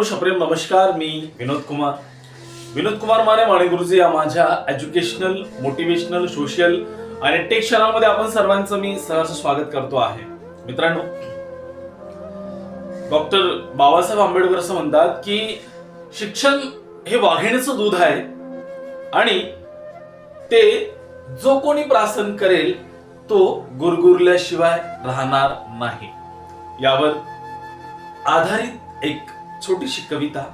मित्रांनो शप्रेम नमस्कार. मी विनोद कुमार. विनोद कुमार माने माने गुरुजी या माझ्या एज्युकेशनल मोटिवेशनल सोशल आणि टेक चॅनलमध्ये आपण सर्वांचं मी सहर्ष स्वागत करतो आहे. मित्रांनो डॉक्टर बाबासाहेब आंबेडकर असं म्हणतात की शिक्षण हे वाघिणीचं दूध आहे आणि ते जो कोणी प्रासन करेल तो गुरगुरल्याशिवाय राहणार नाही. यावर आधारित एक छोटीशी कविता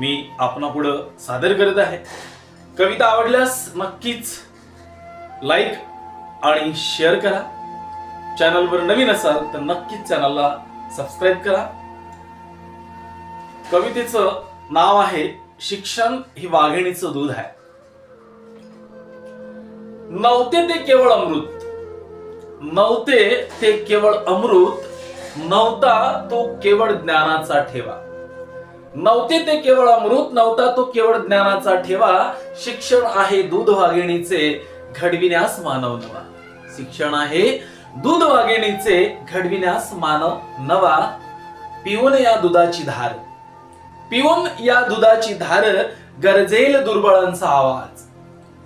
मी आपणापुढं सादर करत आहे. कविता आवडल्यास नक्कीच लाईक आणि शेअर करा. चॅनलवर नवीन असाल तर नक्कीच चॅनलला सबस्क्राईब करा. कवितेचं नाव आहे शिक्षण ही वाघिणीचं दूध आहे. नव्हते ते केवळ अमृत. नव्हते ते केवळ अमृत. नव्हता तो केवळ ज्ञानाचा ठेवा. नव्हते ते केवळ अमृत नव्हता तो केवळ ज्ञानाचा ठेवा. शिक्षण आहे दूध वाघिणीचे घडविण्यास मानव नवा. शिक्षण आहे दूध वाघिणीचे घडविण्यास मानव नवा. पिऊन या दुधाची धार. पिऊन या दुधाची धार गरजेल दुर्बळांचा आवाज.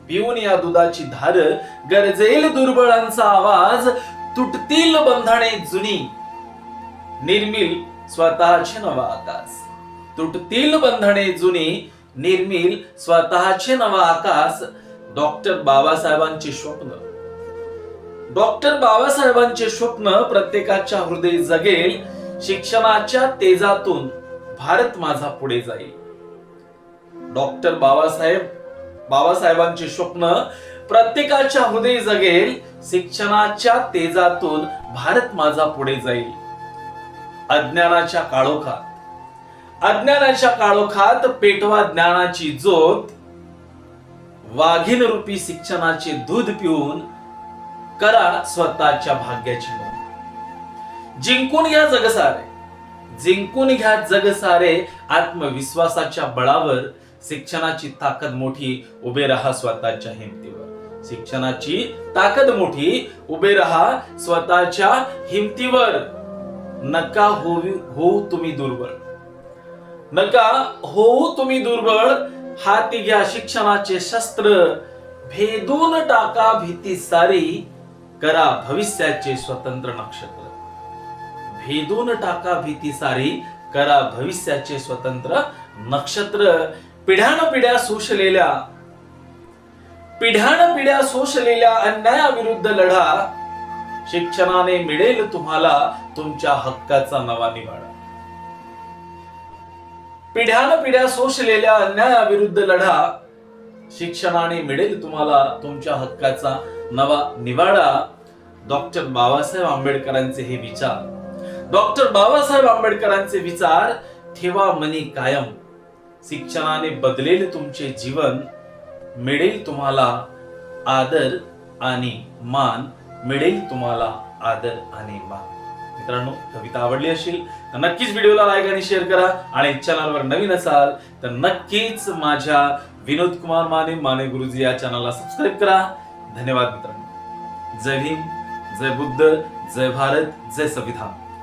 पिऊन या दुधाची धार गरजेल दुर्बळांचा आवाज. तुटतील बंधने जुनी. निर्मिल स्वतःचे नवा आकाश तुटतील बंधने जुनी निर्मिल स्वतःचे नवा आकाश डॉक्टर बाबासाहेबांचे स्वप्न. डॉक्टर बाबासाहेबांचे स्वप्न प्रत्येकाच्या हृदय जगेल शिक्षणाच्या तेजातून भारत माझा पुढे जाईल. डॉक्टर बाबासाहेब बाबासाहेबांचे स्वप्न प्रत्येकाच्या हृदय जगेल शिक्षणाच्या तेजातून भारत माझा पुढे जाईल. अज्ञानाच्या काळोखात अज्ञानाच्या काळोखात पेटवा ज्ञानाची ज्योत वाघीन रूपी शिक्षणाचे दूध पिऊन करा स्वतःच्या भाग्याची नोंद. जिंकून घ्या जगसारे. जिंकून घ्या जगसारे. आत्मविश्वासाच्या बळावर शिक्षणाची ताकद मोठी उभे राहा स्वतःच्या हिमतीवर. शिक्षणाची ताकद मोठी उभे राहा स्वतःच्या हिमतीवर. नका होऊ होऊ तुम्ही दुर्बळ नका होऊ तुम्ही दुर्बळ. हाती घ्या शिक्षणाचे शस्त्र. भेदून टाका भीती सारी. करा भविष्याचे स्वतंत्र नक्षत्र. भेदून टाका भीती सारी. करा भविष्याचे स्वतंत्र नक्षत्र. पिढ्यान पिढ्या सोशलेल्या. पिढ्यान पिढ्या सोशलेल्या अन्यायाविरुद्ध लढा. शिक्षणाने मिळेल तुम्हाला तुमच्या हक्काचा नवा निवाडा. पिढ्यान पिढ्या सोशलेल्या अन्यायाविरुद्ध लढा. शिक्षणाने मिळेल तुम्हाला तुमच्या हक्काचा नवा निवाडा. डॉक्टर बाबासाहेब आंबेडकरांचे हे विचार. डॉक्टर बाबासाहेब आंबेडकरांचे विचार ठेवा मनी कायम. शिक्षणाने बदलेल तुमचे जीवन. मिळेल तुम्हाला आदर आणि मान. मिळेल तुम्हाला आदर आणि मान. मित्रांनो कविता आवडली असेल तर नक्कीच व्हिडिओला लाईक आणि शेअर करा. आणि चॅनलवर नवीन असाल तर नक्कीच माझ्या विनोद कुमार माने माने गुरुजी या चॅनलला सबस्क्राईब करा. धन्यवाद मित्रांनो. जय भीम जय बुद्ध जय भारत जय संविधान.